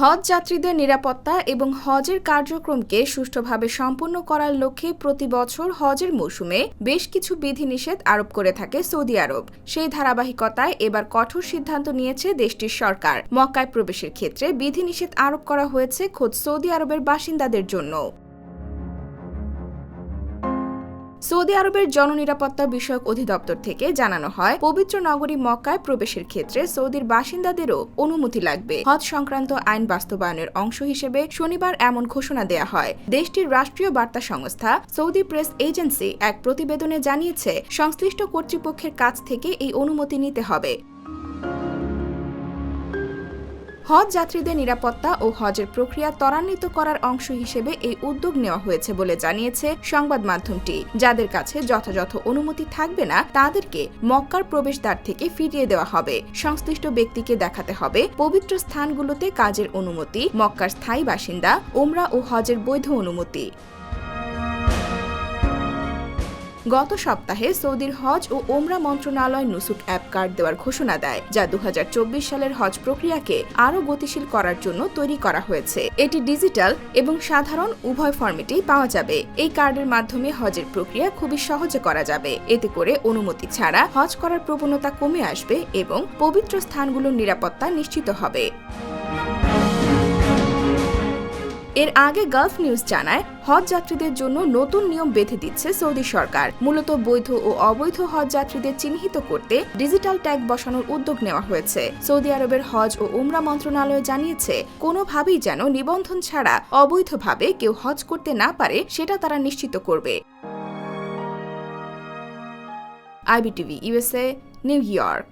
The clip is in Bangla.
হজ যাত্রীদের নিরাপত্তা এবং হজের কার্যক্রমকে সুষ্ঠুভাবে সম্পন্ন করার লক্ষ্যে প্রতি বছর হজের মৌসুমে বেশ কিছু বিধিনিষেধ আরোপ করে থাকে সৌদি আরব। সেই ধারাবাহিকতায় এবার কঠোর সিদ্ধান্ত নিয়েছে দেশটির সরকার। মক্কায় প্রবেশের ক্ষেত্রে বিধিনিষেধ আরোপ করা হয়েছে খোদ সৌদি আরবের বাসিন্দাদের জন্য। সৌদি আরবের জননিরাপত্তা বিষয়ক অধিদপ্তর থেকে জানানো হয়, পবিত্র নগরী মক্কায় প্রবেশের ক্ষেত্রে সৌদির বাসিন্দাদেরও অনুমতি লাগবে। হজ সংক্রান্ত আইন বাস্তবায়নের অংশ হিসেবে শনিবার এমন ঘোষণা দেয়া হয়। দেশটির রাষ্ট্রীয় বার্তা সংস্থা, সৌদি প্রেস এজেন্সি, এক প্রতিবেদনে জানিয়েছে, সংশ্লিষ্ট কর্তৃপক্ষের কাছ থেকে এই অনুমতি নিতে হবে। হজ যাত্রীদের নিরাপত্তা ও হজের প্রক্রিয়া ত্বরান্বিত করার অংশ হিসেবে এই উদ্যোগ নেওয়া হয়েছে বলে জানিয়েছে সংবাদ মাধ্যমটি। যাদের কাছে যথাযথ অনুমতি থাকবে না, তাদেরকে মক্কার প্রবেশদ্বার থেকে ফিরিয়ে দেওয়া হবে। সংশ্লিষ্ট ব্যক্তিকে দেখাতে হবে পবিত্র স্থানগুলোতে কাজের অনুমতি, মক্কার স্থায়ী বাসিন্দা ওমরা ও হজের বৈধ অনুমতি। গত সপ্তাহে সৌদির হজ ও ওমরা মন্ত্রণালয় নুসুক অ্যাপ কার্ড দেওয়ার ঘোষণা দেয়, যা দু হাজার চব্বিশ সালের হজ প্রক্রিয়াকে আরও গতিশীল করার জন্য তৈরি করা হয়েছে। এটি ডিজিটাল এবং সাধারণ উভয় ফরম্যাটেই পাওয়া যাবে। এই কার্ডের মাধ্যমে হজের প্রক্রিয়া খুবই সহজে করা যাবে। এতে করে অনুমতি ছাড়া হজ করার প্রবণতা কমে আসবে এবং পবিত্র স্থানগুলোর নিরাপত্তা নিশ্চিত হবে। এর আগে গালফ নিউজ জানায়, হজ যাত্রীদের জন্য নতুন নিয়ম বেঁধে দিচ্ছে সৌদি সরকার। মূলত বৈধ ও অবৈধ হজ যাত্রীদের চিহ্নিত করতে ডিজিটাল ট্যাগ বসানোর উদ্যোগ নেওয়া হয়েছে। সৌদি আরবের হজ ও উমরা মন্ত্রণালয় জানিয়েছে, কোনোভাবেই যেন নিবন্ধন ছাড়া অবৈধভাবে কেউ হজ করতে না পারে, সেটা তারা নিশ্চিত করবে। IBTV USA New York.